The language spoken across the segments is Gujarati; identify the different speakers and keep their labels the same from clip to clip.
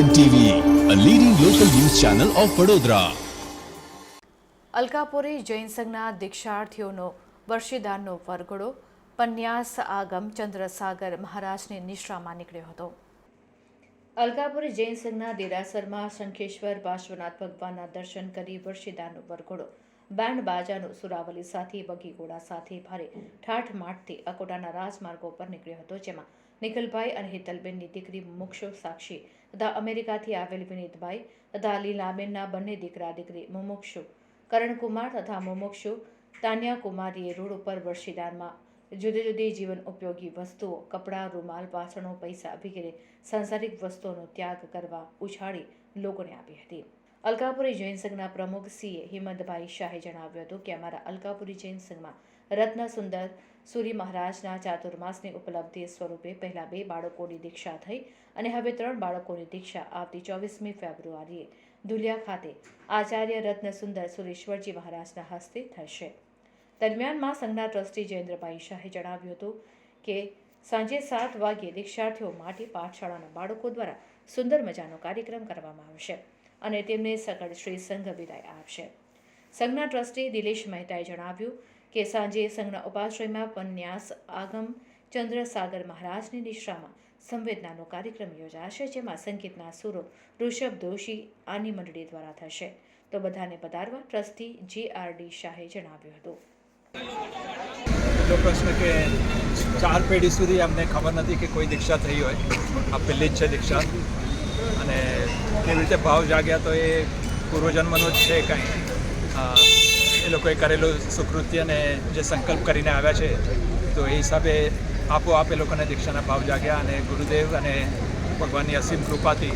Speaker 1: N TV a leading local news channel of Vadodara
Speaker 2: Alkapuri Jain સંઘના દીક્ષાર્થીઓનો વર્ષીદાનનો વરઘોડો, પન્યાસ આગમ ચંદ્રસાગર મહારાજની નિશ્રામાં નીકળ્યો હતો. અલકાપુરી જૈન સંઘના દેરાસરમાં શંખેશ્વર પાર્શ્વનાથ ભગવાનના દર્શન કરી વર્ષીદાનનો વરઘોડો બેન્ડ બાજાનો સુરાવલી સાથે બગી ઘોડા સાથે ભારે ઠાઠમાઠથી અકોટાના રાજમાર્ગો પર નીકળ્યો હતો, જેમાં નિખિલભાઈ અને હેતલબેનની દીકરી મુક્ષો સાક્ષી તથા અમેરિકાથી આવેલ વિનીતભાઈ તથા લીલાબેનના બંને દીકરા દીકરી મુમુક્ષુ, કરણકુમાર તથા મુમુક્ષુ તાન્યા કુમારીએ રોડ ઉપર વર્ષીદાનમાં જુદી જુદી જીવન ઉપયોગી વસ્તુઓ, કપડાં, રૂમાલ, વાસણો, પૈસા વગેરે સાંસારિક વસ્તુઓનો ત્યાગ કરવા ઉછાળી લોકોને આપી હતી. અલકાપુરી જૈન સંઘના પ્રમુખ સીએ હિંમતભાઈ શાહે જણાવ્યું હતું કે અમારા અલકાપુરી જૈન સંઘમાં રત્ન સુંદર સૂર્ય મહારાજના ચાતુર્માસની ઉપલબ્ધિ સ્વરૂપે પહેલા બે બાળકોની દીક્ષા થઈ અને હવે ત્રણ બાળકોની દીક્ષા આવતી ચોવીસમી ફેબ્રુઆરીએ ધુલિયા ખાતે આચાર્ય રત્ન સુંદર સુરેશ્વરજી મહારાજના હસ્તે થશે. દરમિયાનમાં સંઘના ટ્રસ્ટી જયેન્દ્રભાઈ શાહે જણાવ્યું હતું કે સાંજે સાત વાગ્યે દીક્ષાર્થીઓ માટે પાઠશાળાના બાળકો દ્વારા સુંદર મજાનો કાર્યક્રમ કરવામાં આવશે. અને તેમને સકળ શ્રી સંઘ વિદાય આપશે. સંઘના ટ્રસ્ટી દિલેશ મહેતાએ જણાવ્યું કે સાંજે સંઘના ઉપાશ્રયમાં પન્યાસ આગમ ચંદ્રસાગર મહારાજની નિશ્રામાં સંવેદનાનો કાર્યક્રમ યોજાશે, જેમાં સંગીતના સુરો ઋષભ દોશી આની મંડળી દ્વારા થશે. તો બધાને પધારવા ટ્રસ્ટી જે આર ડી શાહે જણાવ્યું હતું.
Speaker 3: પ્રશ્ન કે ચાર પેઢી સુધી અમને ખબર નથી કે કોઈ દીક્ષા થઈ હોય. આ પહેલી જ છે દીક્ષા. અને કેવી રીતે ભાવ જાગ્યા તો એ પૂર્વજન્મનો જ છે કાંઈ. એ લોકોએ કરેલું સુકૃત્યને જે સંકલ્પ કરીને આવ્યા છે, તો એ હિસાબે આપોઆપ એ લોકોને દીક્ષાના ભાવ જાગ્યા અને ગુરુદેવ અને ભગવાનની અસીમ કૃપાથી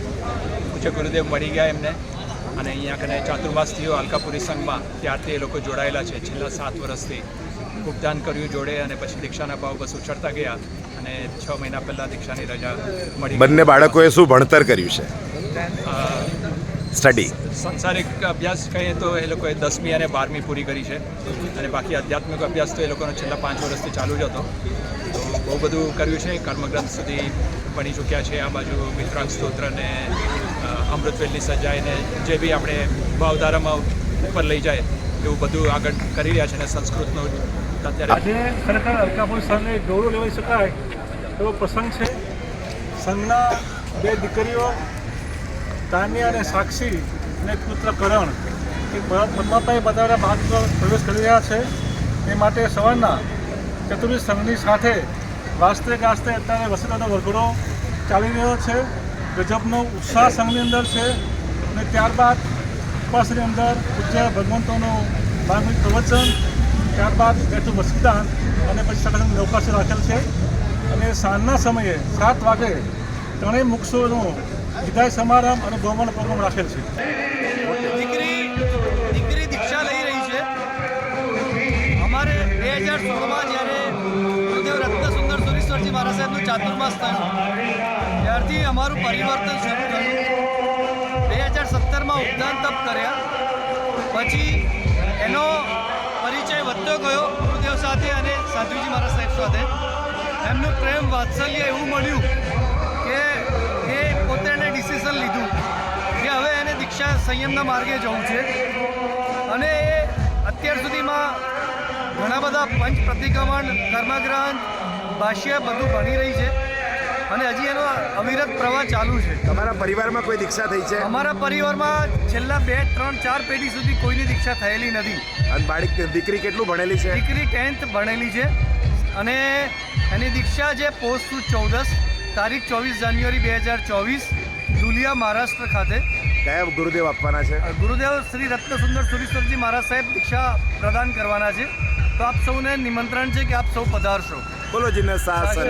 Speaker 3: પૂજ્ય ગુરુદેવ મળી ગયા એમને. અને અહીંયા કને ચાતુર્માસ થયો અલકાપુરી સંઘમાં, ત્યારથી એ લોકો જોડાયેલા છે છેલ્લા સાત વર્ષથી. ઉપદાન કર્યું જોડે અને પછી દીક્ષાના ભાવ બસ ઉછળતા ગયા અને છ મહિના પહેલાં દીક્ષાની રજા મળી.
Speaker 4: બંને બાળકોએ શું ભણતર કર્યું છે? સ્ટડી
Speaker 3: સંસારિક અભ્યાસ કહીએ તો એ લોકોએ દસમી અને બારમી પૂરી કરી છે અને બાકી આધ્યાત્મિક અભ્યાસ તો એ લોકોનો છેલ્લા પાંચ વર્ષથી ચાલુ જ હતો. તો બહુ બધું કર્યું છે. કર્મગ્રંથ સુધી ભણી ચૂક્યા છે. આ બાજુ મિત્રાંગ સ્તોત્ર ને અમૃતવેલની સજાય ને જે બી આપણે ભાવધારામાં ઉપર લઈ જાય એવું બધું આગળ કરી રહ્યા છે અને સંસ્કૃતનું અત્યારે
Speaker 5: આજે ખરેખર અલકાપુર સંઘને ગૌરવ લેવાઈ શકાય એવો પ્રસંગ છે. સંઘના બે દીકરીઓ, તાન્યા અને સાક્ષી અને પુત્ર કરણ, એ પરમાત્માએ બધાના ભાગ પર પ્રવેશ કરી રહ્યા છે. એ માટે સવારના ચતુર્થી સંઘની સાથે વાસ્તે ગાસ્તે અત્યારે વસેલાનો વરઘોડો ચાલી રહ્યો છે. ગજબનો ઉત્સાહ સંઘની અંદર છે અને ત્યારબાદ ઉપવાસની અંદર પૂજ્ય ભગવંતોનું ધાર્મિક પ્રવચન, ત્યારબાદ બેઠું વસુદાન અને પછી સકળ અવકાશ રાખેલ છે. અને સાંજના સમયે સાત વાગે ત્રણેય મુક્ષોનો વિદાય સમારંભ અને ગૌમાનો પ્રોગ્રામ રાખેલ છે.
Speaker 6: દીકરી દીકરી દીક્ષા લઈ રહી છે. અમારે બે હજાર સોળમાં જ્યારે મહારાજ સાહેબનું ચાતુર્માસ થયું, ત્યારથી અમારું પરિવર્તન શરૂ થયું. બે હજાર સત્તરમાં ઉપદાન તપ કર્યા. પછી એનો પરિચય વધતો ગયો ગુરુદેવ સાથે અને સાધુજી મહારાજ સાહેબ સાથે. એમનું પ્રેમ વાત્સલ્ય એવું મળ્યું કે એ પોતે એને ડિસિઝન લીધું કે હવે એને દીક્ષા સંયમના માર્ગે જવું છે. અને એ અત્યાર સુધીમાં ઘણા બધા પંચ પ્રતિક્રમણ કર્મગ્રહણ ભાષ્ય બધું ભણી રહી છે. અને હજી એનો અવિરત પ્રવાહ ચાલુ છે.
Speaker 4: તમારા પરિવારમાં કોઈ દીક્ષા થઈ છે?
Speaker 6: અમારા પરિવારમાં છેલ્લા બે ત્રણ ચાર પેઢી સુધી કોઈની દીક્ષા થયેલી નથી.
Speaker 4: અને બાળક દીકરી કેટલું ભણેલી છે?
Speaker 6: દીકરી ટેન્થ ભણેલી છે અને એની દીક્ષા છે પોસ્ટ ટુ ચૌદસ તારીખ ચોવીસ જાન્યુઆરી બે હજાર ચોવીસ ધુલિયા મહારાષ્ટ્ર ખાતે.
Speaker 4: કયા ગુરુદેવ આપવાના છે?
Speaker 6: ગુરુદેવ શ્રી રત્નસુંદર સુરેશ્વરજી મહારાજ સાહેબ દીક્ષા પ્રદાન કરવાના છે. તો આપ સૌને નિમંત્રણ છે કે આપ સૌ પધારશો.
Speaker 4: બોલો જીને શાસન